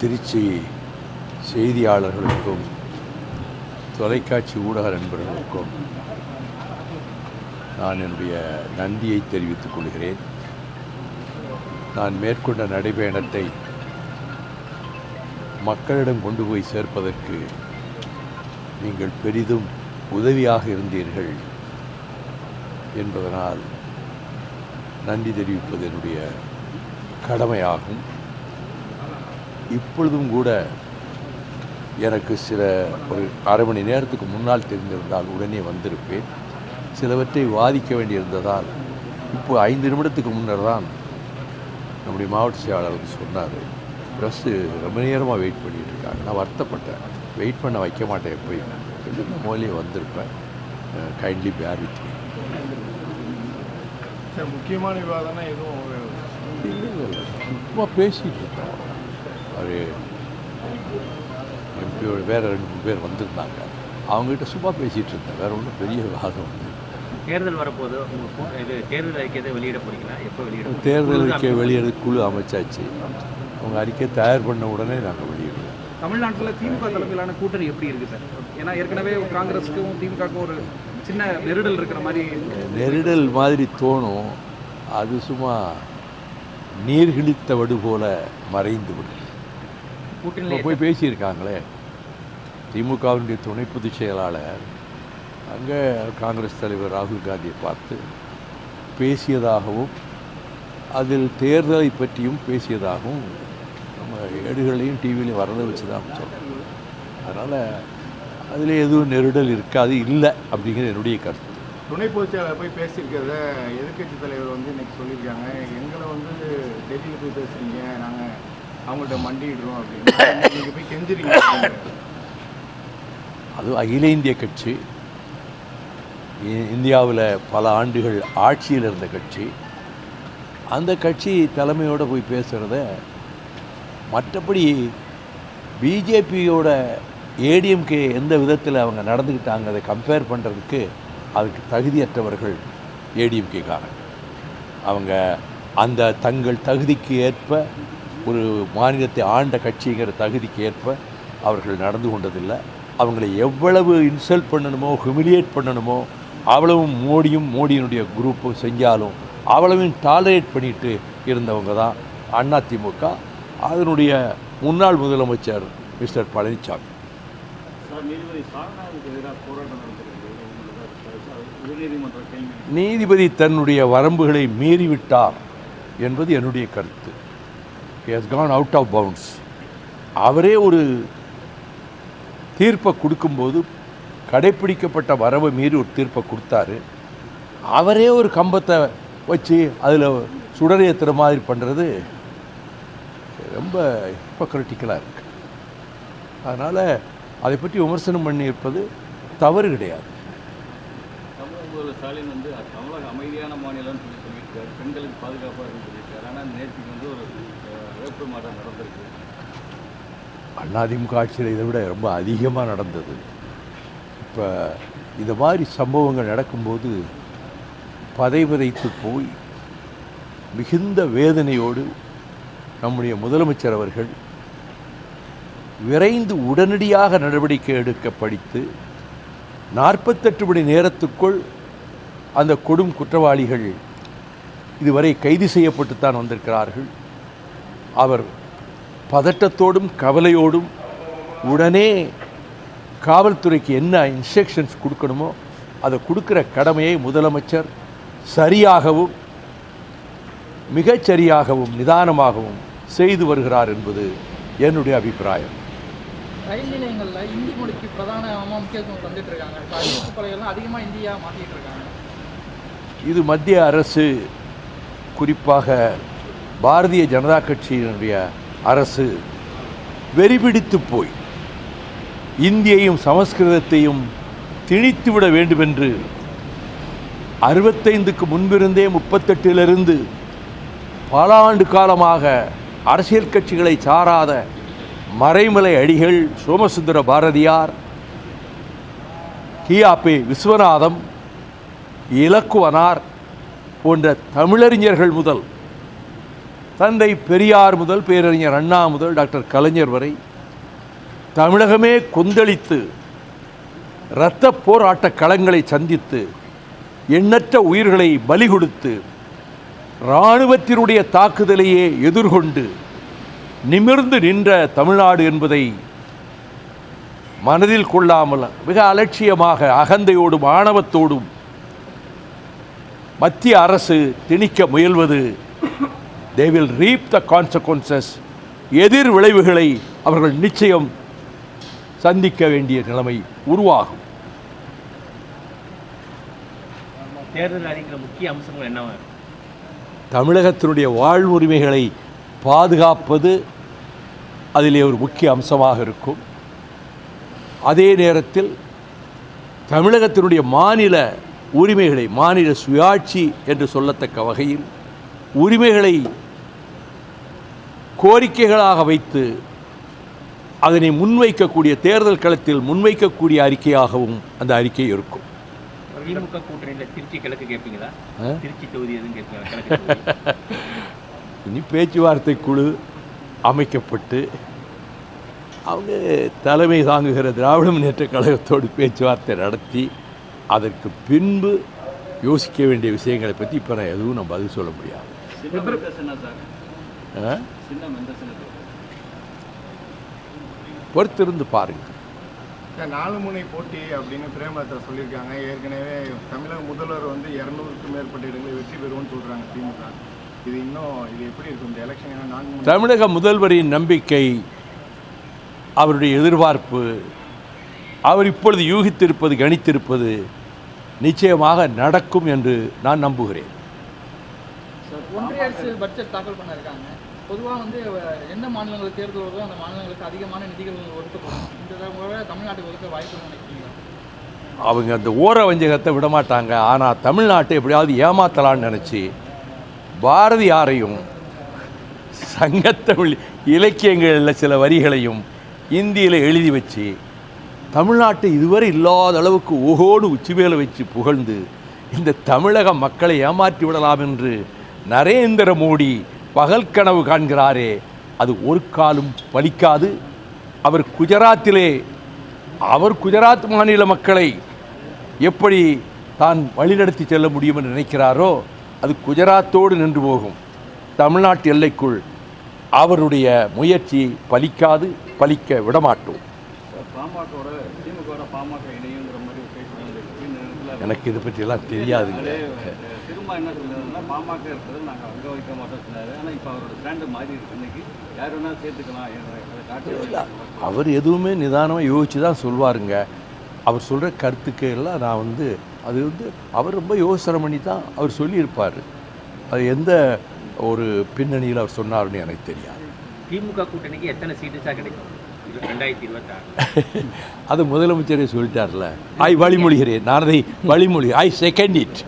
திருச்சி செய்தியாளர்களுக்கும் தொலைக்காட்சி ஊடக நண்பர்களுக்கும் நான் என்னுடைய நன்றியை தெரிவித்துக் கொள்கிறேன். நான் மேற்கொண்ட நடைபயணத்தை மக்களிடம் கொண்டு போய் சேர்ப்பதற்கு நீங்கள் பெரிதும் உதவியாக இருந்தீர்கள் என்பதனால் நன்றி தெரிவிப்பது என்னுடைய கடமையாகும். இப்பொழுதும் கூட எனக்கு சில ஒரு அரை மணி நேரத்துக்கு முன்னால் தெரிந்திருந்தால் உடனே வந்திருப்பேன். சிலவற்றை வாதிக்க வேண்டியிருந்ததால் இப்போ ஐந்து நிமிடத்துக்கு முன்னர் தான் நம்முடைய மாவட்ட செயலாளர் வந்து சொன்னார். ப்ரெஸ்ஸு ரொம்ப நேரமாக வெயிட் பண்ணிட்டு இருக்காங்க நான் வருத்தப்பட்டேன். வெயிட் பண்ண வைக்க மாட்டேன் எப்பயும். நான் முதலே வந்திருப்பேன். கைண்ட்லி பேர் வித் முக்கியமான விவாதம்னா எதுவும் சும்மா பேசிகிட்டு இருக்கோம். அவர் எம்பியோட வேறு ரெண்டு மூணு பேர் வந்திருந்தாங்க. அவங்ககிட்ட சும்மா பேசிகிட்டு இருந்தேன். வேறு ஒன்றும் பெரிய வந்து தேர்தல் வரப்போது இது தேர்தல் அறிக்கையை வெளியிட போறீங்களா? எப்போ வெளியிட? தேர்தல் அறிக்கை வெளியிட குழு அமைச்சாச்சு. அவங்க அறிக்கை தயார் பண்ண உடனே நாங்கள் வெளியிடுவோம். தமிழ்நாட்டில் திமுக தலைமையிலான கூட்டணி எப்படி இருக்கு சார்? ஏன்னா ஏற்கனவே காங்கிரஸுக்கும் திமுகவுக்கும் ஒரு சின்ன நெருடல் இருக்கிற மாதிரி நெருடல் மாதிரி தோணும். அது சும்மா நீர்கிழித்த வடு போல மறைந்து விடும். கூட்டணியில் இப்போ போய் பேசியிருக்காங்களே. திமுகவினுடைய துணை பொதுச் செயலாளர் அங்கே காங்கிரஸ் தலைவர் ராகுல் காந்தியை பார்த்து பேசியதாகவும் அதில் தேர்தலை பற்றியும் பேசியதாகவும் நம்ம ஏடுகளையும் டிவிலையும் வரதை வச்சு தான் சொல்கிறோம் அதனால் அதில் எதுவும் நெருடல் இருக்காது இல்லை அப்படிங்கிறது என்னுடைய கருத்து. துணை பொதுச்செயலாளர் போய் பேசியிருக்கிறத எதிர்க்கட்சி தலைவர் வந்து இன்னைக்கு சொல்லியிருக்காங்க. எங்களை வந்து டெல்லியில் போய் பேசுறீங்க. நாங்கள் அவங்கள்ட்ட மண்டிடுறோம் அப்படின்னு. நீங்கள் போய் கெஞ்சிருங்க அது அகில இந்திய கட்சி இ- இந்தியாவில் பல ஆண்டுகள் ஆட்சியில் இருந்த கட்சி. அந்த கட்சி தலைமையோடு போய் பேசுகிறத மற்றபடி பிஜேபியோட ஏடிஎம்கே எந்த விதத்தில் அவங்க நடந்துக்கிட்டாங்க அதை கம்பேர் பண்ணுறதுக்கு அதுக்கு தகுதியற்றவர்கள் ஏடிஎம்கேக்காரங்க. அவங்க அந்த தங்கள் தகுதிக்கு ஏற்ப ஒரு மாநிலத்தை ஆண்ட கட்சிங்கிற தகுதிக்கு ஏற்ப அவர்கள் நடந்து கொண்டதில்லை. அவங்களை எவ்வளவு இன்சல்ட் பண்ணணுமோ ஹியூமிலியேட் பண்ணணுமோ அவ்வளவும் மோடியும் மோடியினுடைய குரூப்பும் செஞ்சாலும் அவ்வளவும் டாலரேட் பண்ணிட்டு இருந்தவங்க தான் அதிமுக. அதனுடைய முன்னாள் முதலமைச்சர் மிஸ்டர் பழனிசாமி நீதிபதி தன்னுடைய வரம்புகளை மீறிவிட்டார் என்பது என்னுடைய கருத்து. Has gone out of bounds அவரே ஒரு தீர்ப்பை கொடுக்கும்போது கடைப்பிடிக்கப்பட்ட வரவை மீறி ஒரு தீர்ப்பை கொடுத்தாரு. அவரே ஒரு கம்பத்தை வச்சு அதில் சுடர் ஏற்றுற மாதிரி பண்ணுறது ரொம்ப ஹிப்போக்ரட்டிக்கலாக இருக்குது அதனால் அதை பற்றி விமர்சனம் பண்ணியிருப்பது தவறு கிடையாது. முதல்வர் ஸ்டாலின் வந்து தமிழக அமைதியான மாநிலம்னு சொல்லி சொல்லியிருக்காரு. பெண்களுக்கு பாதுகாப்பாக இருக்குன்னு சொல்லியிருக்காரு. ஆனால் நேற்றுக்கு வந்து ஒரு வேப்பு வேட்பு நடந்திருக்கு. அதிமுக ஆட்சியில் இதை விட ரொம்ப அதிகமாக நடந்தது. இப்போ இந்த மாதிரி சம்பவங்கள் நடக்கும்போது பதைபதைத்து போய் மிகுந்த வேதனையோடு நம்முடைய முதலமைச்சர் அவர்கள் விரைந்து உடனடியாக நடவடிக்கை எடுக்க படித்து நாற்பத்தெட்டு மணி நேரத்துக்குள் அந்த கொடும் குற்றவாளிகள் இதுவரை கைது செய்யப்பட்டுத்தான் வந்திருக்கிறார்கள். அவர் பதட்டத்தோடும் கவலையோடும் உடனே காவல்துறைக்கு என்ன இன்ஸ்ட்ரக்ஷன்ஸ் கொடுக்கணுமோ அதை கொடுக்குற கடமையை முதலமைச்சர் சரியாகவும் மிகச்சரியாகவும் நிதானமாகவும் செய்து வருகிறார் என்பது என்னுடைய அபிப்பிராயம். ரயில் நிலையங்களில் இந்தி மொழிக்கு பிரதானமாக முக்கியத்துவம் தந்துட்டு இருக்காங்க இப்போ அறிவிப்பு கொலைகள்லாம் அதிகமாக இந்தியா மாற்றிட்டு இருக்காங்க இது மத்திய அரசு குறிப்பாக பாரதிய ஜனதா கட்சியினுடைய அரசு வெறிபிடித்து போய் இந்தியையும் சமஸ்கிருதத்தையும் திணித்துவிட வேண்டுமென்று அறுபத்தைந்துக்கு முன்பிருந்தே முப்பத்தெட்டிலிருந்து பல ஆண்டு காலமாக அரசியல் கட்சிகளை சாராத மறைமலை அடிகள் சோமசுந்தர பாரதியார் கியாபே விஸ்வநாதம் இலக்குவனார் போன்ற தமிழறிஞர்கள் முதல் தந்தை பெரியார் முதல் பேரறிஞர் அண்ணா முதல் டாக்டர் கலைஞர் வரை தமிழகமே கொந்தளித்து இரத்த போராட்ட களங்களை சந்தித்து எண்ணற்ற உயிர்களை பலி கொடுத்து இராணுவத்தினுடைய தாக்குதலையே எதிர்கொண்டு நிமிர்ந்து நின்ற தமிழ்நாடு என்பதை மனதில் கொள்ளாமல் மிக அலட்சியமாக அகந்தையோடும் ஆணவத்தோடும் மத்திய அரசு திணிக்க முயல்வது தே வில் ரீப் த கான்சக்வன்சஸ் எதிர் விளைவுகளை அவர்கள் நிச்சயம் சந்திக்க வேண்டிய நிலைமை உருவாகும் தேர்தல் அறிக்கையில முக்கிய அம்சங்கள் இருக்கும்? தமிழகத்தினுடைய வாழ்வுரிமைகளை பாதுகாப்பது அதிலே ஒரு முக்கிய அம்சமாக இருக்கும் அதே நேரத்தில் தமிழகத்தினுடைய மாநில உரிமைகளை மாநில சுயாட்சி என்று சொல்லத்தக்க வகையில் உரிமைகளை கோரிக்கைகளாக வைத்து அதனை முன்வைக்கக்கூடிய தேர்தல் களத்தில் முன்வைக்கக்கூடிய அறிக்கையாகவும் அந்த அறிக்கை இருக்கும் திமுக கூட்டணியில திருச்சி கிழக்கு கேட்பீங்களா? திருச்சி தொகுதி எதுவும் கேட்பீங்களா? இனி பேச்சுவார்த்தை குழு அமைக்கப்பட்டு அவங்க தலைமை தாங்குகிற திராவிட முன்னேற்ற கழகத்தோடு பேச்சுவார்த்தை நடத்தி அதற்கு பின்பு யோசிக்க வேண்டிய விஷயங்களை பற்றி இப்போ நான் எதுவும் நான் பதில் சொல்ல முடியாது. பொறுத்திருந்து பாருங்கள் நாலு முனை போட்டி அப்படின்னு பிரேமலதா சொல்லியிருக்காங்க. ஏற்கனவே தமிழக முதல்வர் வந்து இரநூறுக்கும் மேற்பட்ட இடங்களில் வெற்றி பெறுவோம்னு சொல்கிறாங்க திமுக. இது இன்னும் இது எப்படி இருக்கும்? இந்த எலெக்ஷன் தமிழக முதல்வரின் நம்பிக்கை அவருடைய எதிர்பார்ப்பு அவர் இப்பொழுது யூகித்திருப்பது கணித்திருப்பது நிச்சயமாக நடக்கும் என்று நான் நம்புகிறேன். ஒன்றிய அரசு பட்ஜெட் தாக்கல் பண்ணிருக்காங்க. பொதுவாக வந்து எந்த மாநிலங்களுக்கு தேர்தல் வருதோ அந்த மாநிலங்களுக்கு அதிகமான நிதிகள் ஒதுக்கப்படும் இந்த தடவை தமிழ்நாட்டுக்கு ஒதுக்க வாய்ப்பு நினைக்கிறீங்களா? அவங்க அந்த ஓர வஞ்சகத்தை விட மாட்டாங்க ஆனால் தமிழ்நாட்டை எப்படியாவது ஏமாத்தலான்னு நினச்சி பாரதியாரையும் சங்கத்தமிழ் இலக்கியங்களில் சில வரிகளையும் இந்தியில் எழுதி வச்சு தமிழ்நாட்டை இதுவரை இல்லாத அளவுக்கு ஓகோடு உச்சிமேல வச்சு புகழ்ந்து இந்த தமிழக மக்களை ஏமாற்றி விடலாம் என்று நரேந்திர மோடி பகல் கனவு காண்கிறாரே அது ஒரு காலும் பலிக்காது. அவர் குஜராத்திலே அவர் குஜராத் மாநில மக்களை எப்படி தான் வழிநடத்தி செல்ல முடியும் என்று நினைக்கிறாரோ அது குஜராத்தோடு நின்று போகும். தமிழ்நாட்டு எல்லைக்குள் அவருடைய முயற்சி பலிக்காது பலிக்க விடமாட்டோம். எனக்கு இது பற்றியெல்லாம் தெரியாதுங்க. திரும்ப என்ன சொல்லுறதுன்னா பாமக இருக்கிறது நாங்கள் அங்கே வைக்க மாட்டோம் சொன்னாரு. ஆனால் இப்போ அவரோட ஸ்டாண்டு மாறி இருக்கு. இன்னைக்கு யார் வேணாலும் சேர்த்துக்கலாம் அதை காட்டி அவர் எதுவுமே நிதானமாக யோசித்து தான் சொல்வாருங்க. அவர் சொல்கிற கருத்துக்கு எல்லாம் நான் வந்து அது வந்து அவர் ரொம்ப யோசனை பண்ணி தான் அவர் சொல்லியிருப்பார். அது எந்த ஒரு பின்னணியில் அவர் சொன்னார்னு எனக்கு தெரியாது. திமுக கூட்டணிக்கு எத்தனை சீட்டு சார் கிடைக்கும்? அது முதலமைச்சரே சொல்லிட்டார்ல. ஐ வழிமொழிகிறேன். நான் அதை வழிமொழி ஐ செகண்ட் இட்